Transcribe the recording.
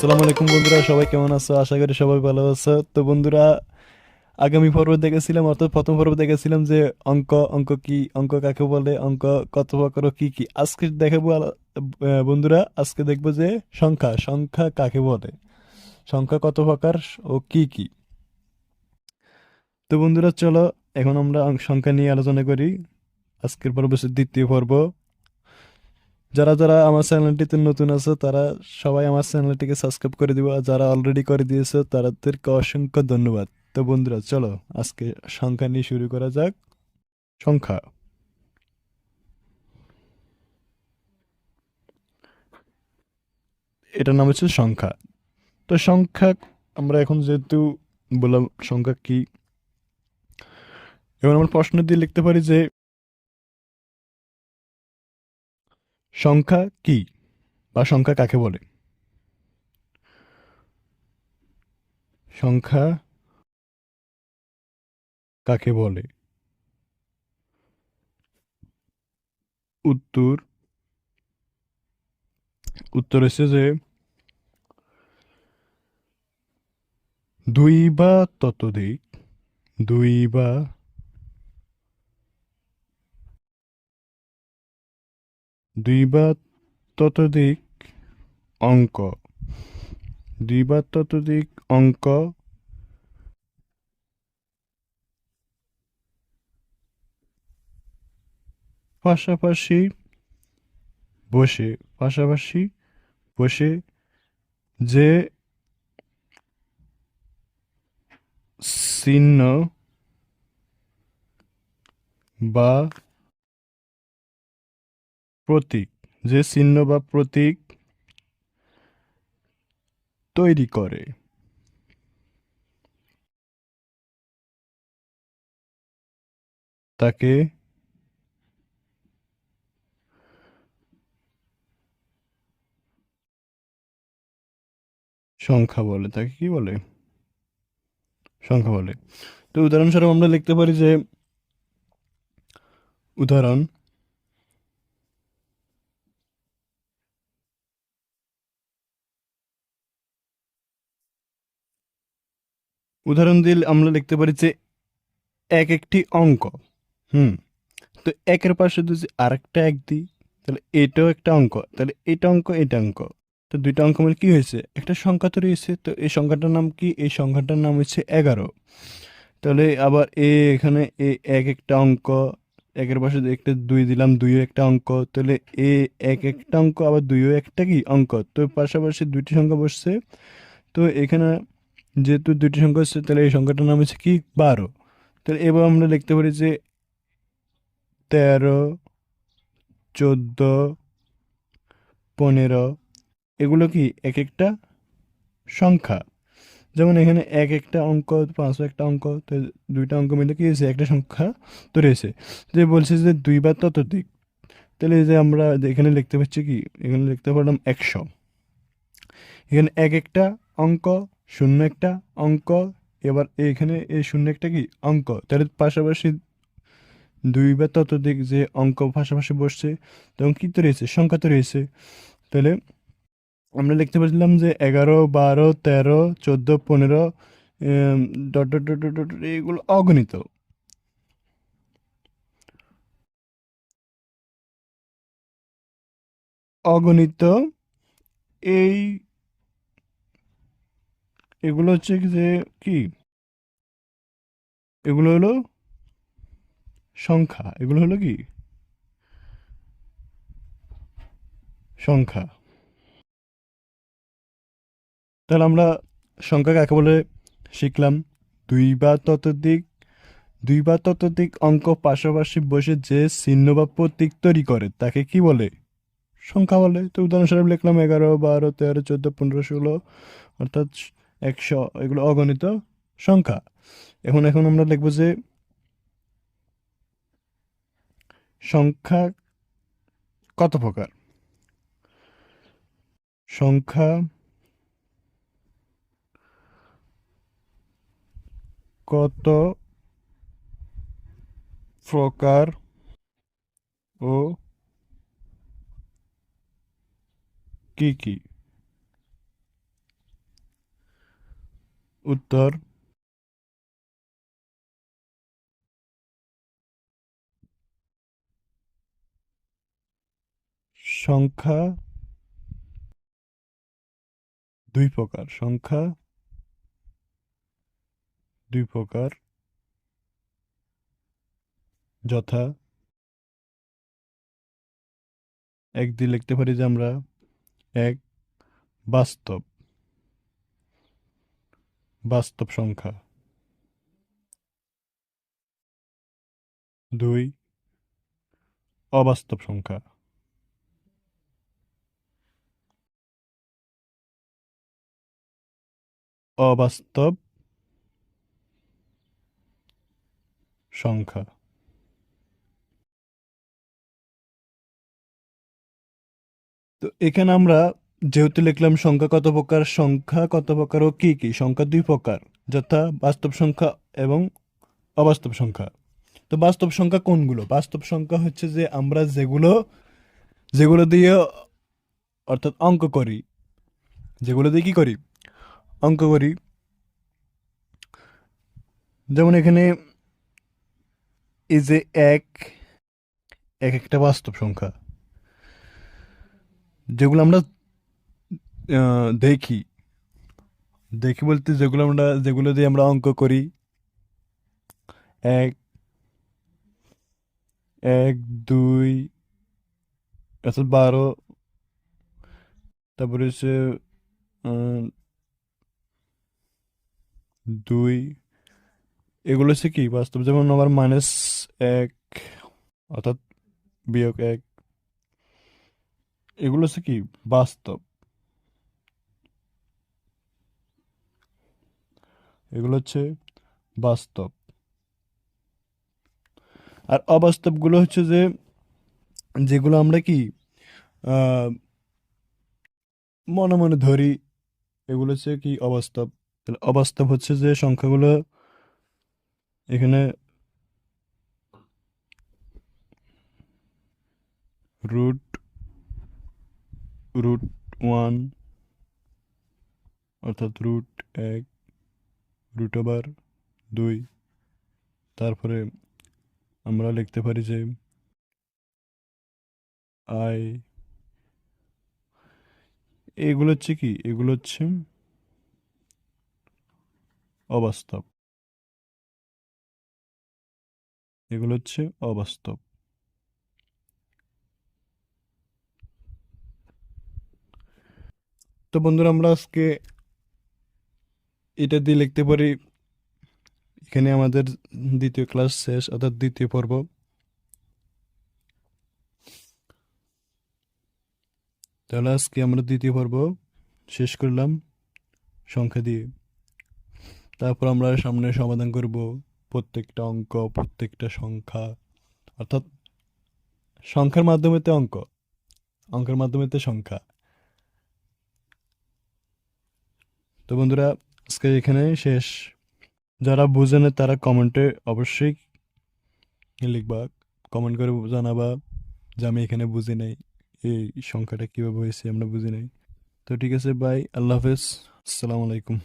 আসসালামু আলাইকুম বন্ধুরা, সবাই কেমন আছো? আশা করি সবাই ভালো আছো। তো বন্ধুরা, আগামী পর্ব দেখেছিলাম, অর্থাৎ প্রথম পর্ব দেখেছিলাম যে অঙ্ক অঙ্ক কি, অঙ্ক কাকে বলে, অঙ্ক কত প্রকার কি কি। আজকে দেখাবো বন্ধুরা, আজকে দেখব যে সংখ্যা সংখ্যা কাকে বলে, সংখ্যা কত প্রকার ও কি কি। তো বন্ধুরা, চলো, এখন আমরা সংখ্যা নিয়ে আলোচনা করি। আজকের পর্ব দ্বিতীয় পর্ব। যারা যারা আমার চ্যানেলটিতে নতুন আছে, তারা সবাই আমার চ্যানেলটিকে সাবস্ক্রাইব করে দিব। আর যারা অলরেডি করে দিয়েছে, তাদেরকে অসংখ্য ধন্যবাদ। তো বন্ধুরা, চলো আজকে সংখ্যা নিয়ে শুরু করা যাক। সংখ্যা। এটার নাম হচ্ছে সংখ্যা। তো সংখ্যা, আমরা এখন যেহেতু বললাম সংখ্যা কি এখন আমরা প্রশ্ন দিয়ে লিখতে পারি যে সংখ্যা কি? বা সংখ্যা কাকে বলে? সংখ্যা কাকে বলে? উত্তর। উত্তর হচ্ছে যে দুই বা ততোধিক, দুই বা দুই বা ততোধিক অঙ্ক। দুই বা ততোধিক অঙ্ক। পাশাপাশি বসে পাশাপাশি বসে যে চিহ্ন বা প্রতীক, যে চিহ্ন বা প্রতীক তৈরি করে। তাকে সংখ্যা বলে। তাকে কি বলে? সংখ্যা বলে। তো উদাহরণস্বরূপ আমরা লিখতে পারি যে, উদাহরণ উদাহরণ দিয়ে আমরা লিখতে পারি যে এক একটি অঙ্ক, হুম, তো একের পাশে যদি আরেকটা এক দিই, তাহলে এটাও একটা অঙ্ক, তাহলে এটা অঙ্ক এটা অঙ্ক, তো দুইটা অঙ্ক মানে কি হয়েছে? একটা সংখ্যা তৈরি হয়েছে, তো এই সংখ্যাটার নাম কি? এই সংখ্যাটার নাম হচ্ছে এগারো, তাহলে আবার এ এখানে এ এক একটা অঙ্ক, একের পাশে একটা দুই দিলাম, দুইও একটা অঙ্ক, তাহলে এ এক একটা অঙ্ক, আবার দুইও একটা কি? অঙ্ক, তো পাশাপাশি দুইটি সংখ্যা বসছে, তো এখানে যেহেতু দুইটি সংখ্যা হচ্ছে তাহলে এই সংখ্যাটার নাম হচ্ছে কি? বারো। তাহলে এবার আমরা লিখতে পারি যে তেরো, চোদ্দ, পনেরো, এগুলো কি এক একটা সংখ্যা? যেমন এখানে এক একটা অঙ্ক পাঁচশো একটা অঙ্ক, তো দুইটা অঙ্ক মিলে কি হয়েছে? একটা সংখ্যা তো রয়েছে। যে বলছে যে দুইবার ততোধিক। তাহলে যে আমরা এখানে লিখতে পাচ্ছি কি? এখানে লিখতে পারলাম একশো। এখানে এক একটা অঙ্ক শূন্য একটা অঙ্ক, এবার এখানে এই শূন্য একটা কি? অঙ্ক। তাহলে পাশাপাশি দুই বা ততোধিক যে অঙ্ক পাশাপাশি বসছে, তখন কী তো রয়েছে? সংখ্যা তো রয়েছে। তাহলে আমরা লিখতে পারছিলাম যে এগারো, বারো, তেরো, চোদ্দ, পনেরো ডট ডট ডট ডট, এইগুলো অগণিত। অগণিত। এই এগুলো হচ্ছে যে, কি? এগুলো হলো সংখ্যা। এগুলো হলো কি? সংখ্যা। তাহলে আমরা সংখ্যা কাকে বলে শিখলাম? দুই বা ততোধিক, দুই বা ততোধিক অঙ্ক পাশাপাশি বসে যে চিহ্ন বা প্রতীক তৈরি করে, তাকে কি বলে? সংখ্যা বলে। তো উদাহরণস্বরূপ লিখলাম এগারো, বারো, তেরো, চোদ্দ, পনেরো, ষোলো, অর্থাৎ একশো, এগুলো অগণিত সংখ্যা। এখন এখন আমরা লিখব যে সংখ্যা কত প্রকার? সংখ্যা কত প্রকার ও কি কি? উত্তর। সংখ্যা দুই প্রকার, সংখ্যা দুই প্রকার, যথা এক দিয়ে লিখতে পারি যে আমরা এক বাস্তব। বাস্তব সংখ্যা। দুই অবাস্তব সংখ্যা। অবাস্তব সংখ্যা। তো এখানে আমরা যেহেতু লিখলাম সংখ্যা কত প্রকার, সংখ্যা কত প্রকার ও কি কি? সংখ্যা দুই প্রকার, যথা, বাস্তব সংখ্যা এবং অবাস্তব সংখ্যা। তো বাস্তব সংখ্যা কোনগুলো? বাস্তব সংখ্যা হচ্ছে যে আমরা যেগুলো যেগুলো দিয়ে অর্থাৎ অঙ্ক করি। যেগুলো দিয়ে কি করি? অঙ্ক করি। যেমন এখানে এই যে এক এক একটা বাস্তব সংখ্যা। যেগুলো আমরা দেখি। দেখি বলতে যেগুলো আমরা, যেগুলো দিয়ে আমরা অঙ্ক করি। এক এক, দুই অর্থাৎ বারো, তারপরে হচ্ছে দুই। এগুলো হচ্ছে কি? বাস্তব যেমন আমার মাইনাস এক, অর্থাৎ বিয়োগ এক। এগুলো হচ্ছে কি? বাস্তব। এগুলো হচ্ছে বাস্তব। আর অবাস্তবগুলো হচ্ছে যে, যেগুলো আমরা কি মনে মনে ধরি, এগুলো হচ্ছে কি অবাস্তব। তাহলে অবাস্তব হচ্ছে যে সংখ্যাগুলো এখানে রুট রুট ওয়ান, অর্থাৎ রুট এক রুট ওভার দুই। তারপরে আমরা লিখতে পারি যে আই এগুলো হচ্ছে কি? এগুলো হচ্ছে অবাস্তব। এগুলো হচ্ছে অবাস্তব। তো বন্ধুরা, আমরা আজকে এটা দিয়ে লিখতে পারি, এখানে আমাদের দ্বিতীয় ক্লাস শেষ, অর্থাৎ দ্বিতীয় পর্ব। তাহলে আজকে আমরা দ্বিতীয় পর্ব শেষ করলাম সংখ্যা দিয়ে। তারপর আমরা সামনে সমাধান করব প্রত্যেকটা অঙ্ক, প্রত্যেকটা সংখ্যা, অর্থাৎ সংখ্যার মাধ্যমেতে অঙ্ক, অঙ্কের মাধ্যমেতে সংখ্যা। তো বন্ধুরা আজকে এখানে শেষ। যারা বুঝে না তারা কমেন্টে অবশ্যই লিখবা, কমেন্ট করে জানাবা যে আমি এখানে বুঝি নাই, এই সংখ্যাটা কীভাবে হয়েছে আমরা বুঝি নাই। তো ঠিক আছে বাই আল্লাহ হাফেজ, আসসালামু আলাইকুম।